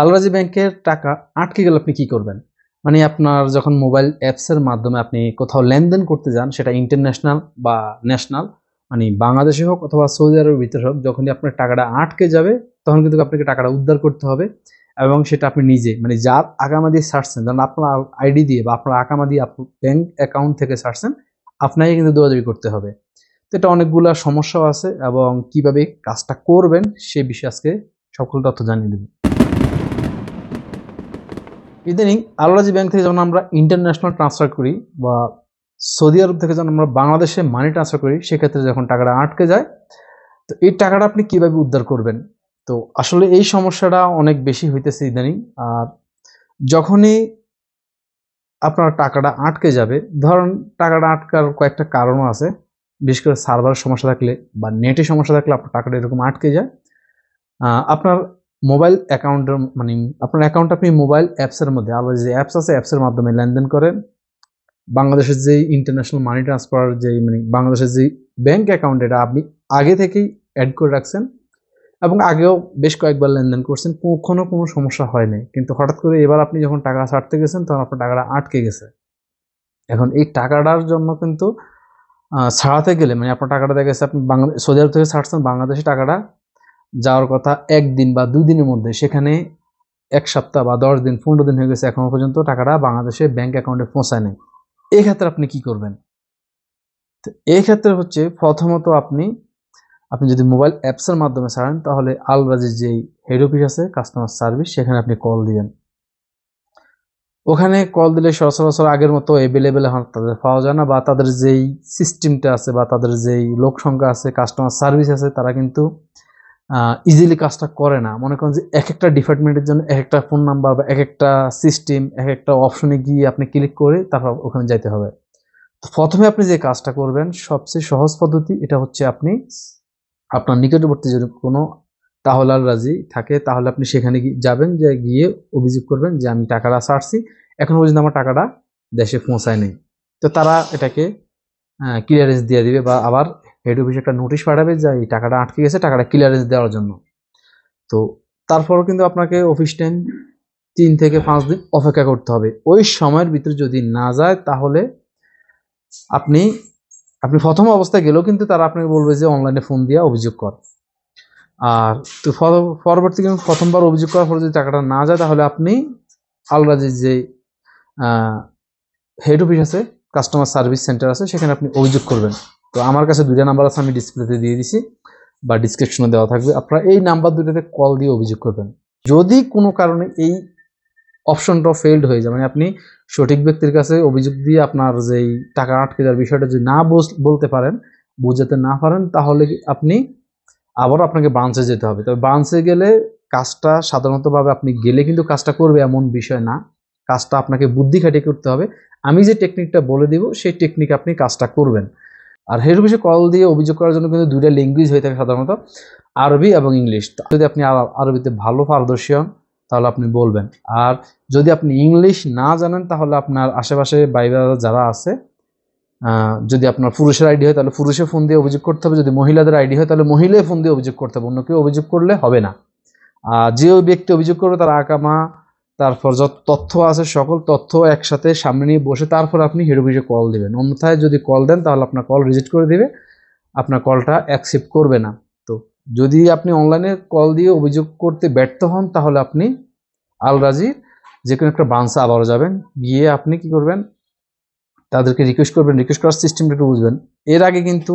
Al-Rajhi ব্যাংকের টাকা আটকে গেলে, আপনি কি করবেন? মানে আপনার যখন মোবাইল অ্যাপসের মাধ্যমে আপনি কোথাও লেনদেন করতে যান, সেটা ইন্টারন্যাশনাল বা ন্যাশনাল মানে বাংলাদেশে হোক অথবা সৌদি আরবের ভিতরে হোক, যখনই আপনার টাকাটা আটকে যাবে, তখন কিন্তু আপনাকে টাকাটা উদ্ধার করতে হবে এবং সেটা আপনি নিজে মানে যার আগামা দিয়ে ছাড়ছেন ধরুন আপনার আইডি দিয়ে বা আপনার আকামা দিয়ে ব্যাংক অ্যাকাউন্ট থেকে ছাড়ছেন আপনাকে কিন্তু দৌড়াদৌড়ি করতে হবে। তো এটা অনেকগুলো সমস্যাও আছে এবং কীভাবে কাজটা করবেন, সে বিষয়ে আজকে সকল তথ্য জানিয়ে দেব। ইদানিং আলরাজি ব্যাংক থেকে যখন আমরা ইন্টারন্যাশনাল ট্রান্সফার করি বা সৌদি আরব থেকে যখন আমরা বাংলাদেশে মানি ট্রান্সফার করি, সেক্ষেত্রে যখন টাকাটা আটকে যায়, তো এই টাকাটা আপনি কীভাবে উদ্ধার করবেন? তো আসলে এই সমস্যাটা অনেক বেশি হইতেছে ইদানিং। আর যখনই আপনার টাকাটা আটকে যাবে, ধরুন টাকাটা আটকার কয়েকটা কারণও আছে, বিশেষ করে সার্ভারের সমস্যা থাকলে বা নেটে সমস্যা থাকলে আপনার টাকাটা এরকম আটকে যায়। আপনার মোবাইল অ্যাকাউন্টের মানে আপনার অ্যাকাউন্ট আপনি মোবাইল অ্যাপসের মধ্যে, আবার যে অ্যাপস আছে, অ্যাপসের মাধ্যমে লেনদেন করেন। বাংলাদেশের যে ইন্টারন্যাশনাল মানি ট্রান্সফার যে মানে বাংলাদেশের যে ব্যাংক অ্যাকাউন্ট এটা আপনি আগে থেকেই অ্যাড করে রাখছেন এবং আগেও বেশ কয়েকবার লেনদেন করছেন কখনও কোনো সমস্যা হয়নি কিন্তু হঠাৎ করে এবার আপনি যখন টাকা ছাড়তে গেছেন, তখন আপনার টাকাটা আটকে গেছে। এখন এই টাকাটার জন্য কিন্তু ছাড়াতে গেলে মানে আপনার টাকাটা দেখা গেছে, আপনি বাংলাদেশ সৌদি আরব থেকে ছাড়ছেন, বাংলাদেশে টাকাটা যাওয়ার কথা একদিন বা দুই দিনের মধ্যে। সেখানে এক সপ্তাহ বা দশ দিন, পনেরো দিন হয়ে গেছে এখনও পর্যন্ত টাকাটা বাংলাদেশে ব্যাংক অ্যাকাউন্টে পৌঁছায় নাই। এই ক্ষেত্রে আপনি কি করবেন? এই ক্ষেত্রে হচ্ছে প্রথমত আপনি আপনি যদি মোবাইল অ্যাপসের মাধ্যমে ছাড়েন, তাহলে আলবাজির যেই হেড অফিস আছে কাস্টমার সার্ভিস সেখানে আপনি কল দিবেন। ওখানে কল দিলে সচরাচর আগের মতো অ্যাভেলেবেল এখন তাদের পাওয়া যায় না বা তাদের যেই সিস্টেমটা আছে বা তাদের যেই লোক সংখ্যা আছে কাস্টমার সার্ভিস আছে, তারা কিন্তু ইজিলি কাজটা করে না। মনে করেন যে এক একটা ডিপার্টমেন্টের জন্য এক একটা ফোন নাম্বার বা এক একটা সিস্টেম এক একটা অপশনে গিয়ে আপনি ক্লিক করে তারপর ওখানে যাইতে হবে। প্রথমে আপনি যে কাজটা করবেন, সবচেয়ে সহজ পদ্ধতি এটা হচ্ছে আপনি আপনার নিকটবর্তী যদি কোনো তাহলাল রাজি থাকে, তাহলে আপনি সেখানে যাবেন, যে গিয়ে অভিযোগ করবেন যে আমি টাকাটা ছাড়ছি, এখনও পর্যন্ত আমার টাকাটা দেশে পৌঁছায় নেই তো তারা এটাকে ক্লিয়ারেন্স দিয়ে দিবে বা আবার হেড অফিসে একটা নোটিশ পাঠাবে যে এই টাকাটা আটকে গেছে, টাকাটা ক্লিয়ারেন্স দেওয়ার জন্য। তো তারপরও কিন্তু আপনাকে অফিস টাইম তিন থেকে পাঁচ দিন অপেক্ষা করতে হবে। ওই সময়ের ভিতরে যদি না যায়, তাহলে আপনি আপনি প্রথম অবস্থায় গেলেও কিন্তু তারা আপনাকে বলবে যে অনলাইনে ফোন দিয়ে অভিযোগ কর। আর তো পরবর্তী প্রথমবার অভিযোগ করার পর যদি টাকাটা না যায়, তাহলে আপনি আলরাজির যে হেড অফিস আছে কাস্টমার সার্ভিস সেন্টার আছে, সেখানে আপনি অভিযোগ করবেন। তো আমার কাছে দুইটা নাম্বার আছে, আমি ডিসপ্লেতে দিয়ে দিছি বা ডিসক্রিপশনে দেওয়া থাকবে। আপনারা এই নাম্বার দুটোতে কল দিয়ে অভিযোগ করবেন। যদি কোনো কারণে এই অপশনটা ফেলড হয়ে যায় মানে আপনি সঠিক ব্যক্তির কাছে অভিযোগ দিয়ে আপনার যেই টাকা আটকে যাওয়ার বিষয়টা যদি না বলতে পারেন, বুঝাতে না পারেন, তাহলে আপনি আবারও আপনাকে ব্রাঞ্চে যেতে হবে। তবে ব্রাঞ্চে গেলে কাজটা সাধারণতভাবে আপনি গেলে কিন্তু কাজটা করবে এমন বিষয় না। কাজটা আপনাকে বুদ্ধি খাটিয়ে করতে হবে। আমি যে টেকনিকটা বলে দিব, সেই টেকনিক আপনি কাজটা করবেন। আর হেড অফিসে কল দিয়ে অভিযোগ করার জন্য কিন্তু দুইটা ল্যাঙ্গুয়েজ হয়ে থাকে সাধারণত, আরবি এবং ইংলিশ। যদি আপনি আর- আরবিতে ভালো পারদর্শী হন, তাহলে আপনি বলবেন। আর যদি আপনি ইংলিশ না জানেন, তাহলে আপনার আশেপাশে বাইরে যারা আছে যদি আপনার পুরুষের আইডি হয়, তাহলে পুরুষে ফোন দিয়ে অভিযোগ করতে হবে। যদি মহিলাদের আইডি হয়, তাহলে মহিলায় ফোন দিয়ে অভিযোগ করতে হবে। অন্য কেউ অভিযোগ করলে হবে না। আর যে ব্যক্তি অভিযোগ করবে, তার আকামা তারপর যত তথ্য আছে, সকল তথ্য একসাথে সামনে নিয়ে বসে তারপর আপনি হেড কল দিবেন। অন্যথায় যদি কল দেন, তাহলে আপনার কল রিজেক্ট করে দিবে। আপনার কলটা অ্যাকসেপ্ট করবে না। তো যদি আপনি অনলাইনে কল দিয়ে অভিযোগ করতে ব্যর্থ হন, তাহলে আপনি আল রাজির যে কোনো একটা ব্রাঞ্চে আবারও যাবেন। গিয়ে আপনি কি করবেন? তাদেরকে রিকোয়েস্ট করবেন। রিকোয়েস্ট করার সিস্টেমটা একটু বুঝবেন। এর আগে কিন্তু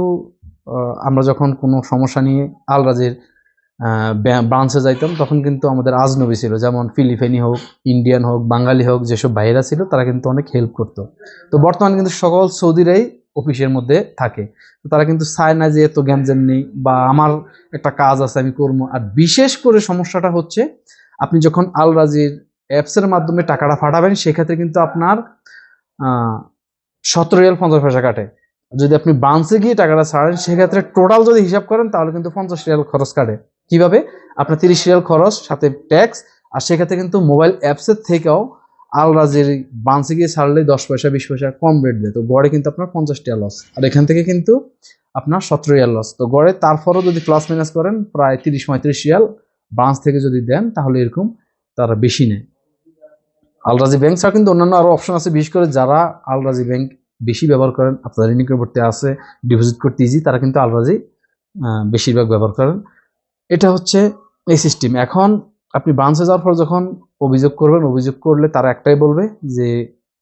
আমরা যখন কোনো সমস্যা নিয়ে আল রাজির ব্রাঞ্চে যাইতাম, তখন কিন্তু আমাদের আজনবী ছিল, যেমন ফিলিপাইনি হোক, ইন্ডিয়ান হোক, বাঙালি হোক, যেসব বাইরা ছিল, তারা কিন্তু অনেক হেল্প করতো। তো বর্তমানে কিন্তু সকল সৌদিরাই অফিসের মধ্যে থাকে। তো তারা কিন্তু চায় না যে এত জ্ঞান নেই, বা আমার একটা কাজ আছে, আমি করব। আর বিশেষ করে সমস্যাটা হচ্ছে, আপনি যখন আল রাজির অ্যাপসের মাধ্যমে টাকাটা পাঠাবেন, সেক্ষেত্রে কিন্তু আপনার সতেরো রিয়াল পঞ্চাশ পয়সা কাটে। যদি আপনি ব্রাঞ্চে গিয়ে টাকাটা ছাড়েন, সেক্ষেত্রে টোটাল যদি হিসাব করেন, তাহলে কিন্তু পঞ্চাশ রিয়াল খরচ কাটে। কীভাবে? আপনার তিরিশ রিয়াল খরচ, সাথে ট্যাক্স আর সেক্ষেত্রে কিন্তু মোবাইল অ্যাপসের থেকেও আল রাজির ব্রাঞ্চে গিয়ে ছাড়লে দশ পয়সা, বিশ পয়সা কম রেট দেয়। তো গড়ে কিন্তু আপনার পঞ্চাশ টিয়া লস আর এখান থেকে কিন্তু আপনার সতেরো রিয়াল লস তো গড়ে তারপরও যদি প্লাস মাইনাস করেন, প্রায় তিরিশ, পঁয়ত্রিশ রিয়াল ব্রাঞ্চ থেকে যদি দেন, তাহলে এরকম তারা বেশি নেয়। আলরাজি ব্যাংক ছাড়া কিন্তু অন্যান্য আরও অপশন আছে। বিশেষ করে যারা আলরাজি ব্যাংক বেশি ব্যবহার করেন, আপনাদের নিকটবর্তী আছে ডিপোজিট করতে ইজি তারা কিন্তু আলরাজি বেশিরভাগ ব্যবহার করেন। এটা হচ্ছে এই সিস্টেম এখন আপনি ব্রাঞ্চে যাওয়ার পর যখন অভিযোগ করবেন, অভিযোগ করলে তারা একটাই বলবে যে,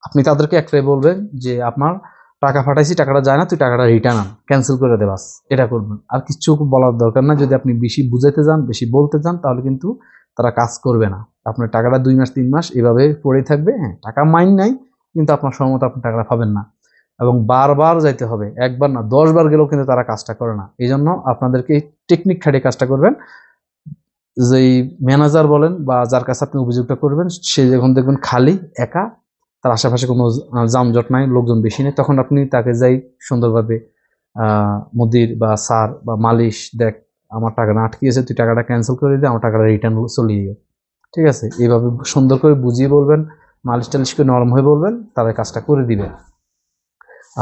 আপনি তাদেরকে একটাই বলবেন যে আপনার টাকা পাঠাইছি, টাকাটা যায় না, তুই টাকাটা রিটার্ন আন ক্যান্সেল করে দে বাস, এটা করবেন। আর কিছু বলার দরকার না যদি আপনি বেশি বুঝাইতে যান, বেশি বলতে যান, তাহলে কিন্তু তারা কাজ করবে না। আপনার টাকাটা দুই মাস, তিন মাস এভাবে পড়ে থাকবে হ্যাঁ টাকা মাইন নাই, কিন্তু আপনার সময় মতো আপনি টাকাটা পাবেন না। এবং বারবার যাইতে হবে। একবার না দশ বার গেলেও কিন্তু তারা কাজটা করে না। এই জন্য আপনাদেরকে এই টেকনিক খাটিয়ে কাজটা করবেন। যেই ম্যানেজার বলেন বা যার কাছে আপনি অভিযোগটা করবেন, সে যখন দেখবেন খালি, একা, তার আশেপাশে কোনো যানজট নাই, লোকজন বেশি নেই, তখন আপনি তাকে যাই সুন্দরভাবে মুদির বা স্যার বা মালিশ, দেখ, আমার টাকাটা আটকিয়েছে, তুই টাকাটা ক্যান্সেল করে দে, আমার টাকাটা রিটার্ন চলিয়ে গিয়ে। ঠিক আছে? এইভাবে সুন্দর করে বুঝিয়ে বলবেন, মালিশ টালিশ করে নরম হয়ে বলবেন, তারা কাজটা করে দিবে।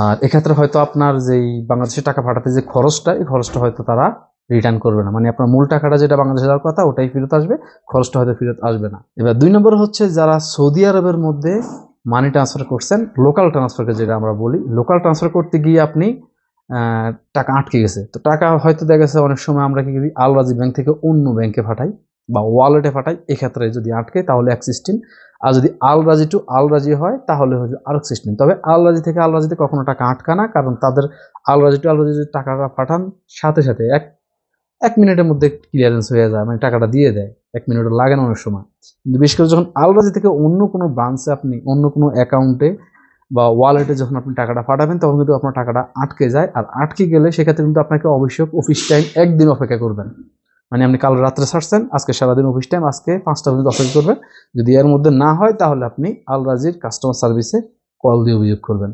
আর এক্ষেত্রে হয়তো আপনার যেই বাংলাদেশে টাকা পাঠাতে যে খরচটা, এই খরচটা হয়তো তারা রিটার্ন করবে না। মানে আপনার মূল টাকাটা যেটা বাংলাদেশে যাওয়ার কথা, ওটাই ফেরত আসবে, খরচটা হয়তো ফেরত আসবে না। এবার দুই নম্বর হচ্ছে যারা সৌদি আরবের মধ্যে মানি ট্রান্সফার করছেন লোকাল ট্রান্সফারকে যেটা আমরা বলি লোকাল ট্রান্সফার করতে গিয়ে আপনি টাকা আটকে গেছে। তো টাকা হয়তো দেখা গেছে অনেক সময় আমরা কি করি, আলরাজি ব্যাংক থেকে অন্য ব্যাংকে পাঠাই। বা ওয়ালেটে পাঠাই, এক্ষেত্রে যদি আটকে, তাহলে এক সিস্টেম আর যদি আলরাজি টু আলরাজি হয়, তাহলে হচ্ছে আরেক সিস্টেম তবে আলরাজি থেকে আলরাজিতে কখনো টাকা আটকা না, কারণ তাদের আলরাজি টু আলরাজি যদি টাকাটা পাঠান, সাথে সাথে এক এক মিনিটের মধ্যে ক্লিয়ারেন্স হয়ে যায় মানে টাকাটা দিয়ে দেয়। এক মিনিটও লাগে না অনেক সময়। কিন্তু বিশেষ করে যখন আলরাজি থেকে অন্য কোনো ব্রাঞ্চে আপনি, অন্য কোনো অ্যাকাউন্টে বা ওয়ালেটে যখন আপনি টাকাটা পাঠাবেন, তখন কিন্তু আপনার টাকাটা আটকে যায়। আর আটকে গেলে সেক্ষেত্রে কিন্তু আপনাকে অবশ্যই অফিস টাইম একদিন অপেক্ষা করবেন। মানে আপনি কাল রাত্রে ছাড়ছেন, আজকে সারাদিন অফিস টাইম আজকে পাঁচটা পর্যন্ত অপেক্ষা করবেন। যদি এর মধ্যে না হয়, তাহলে আপনি আলরাজির কাস্টমার সার্ভিসে কল দিয়ে অভিযোগ করবেন।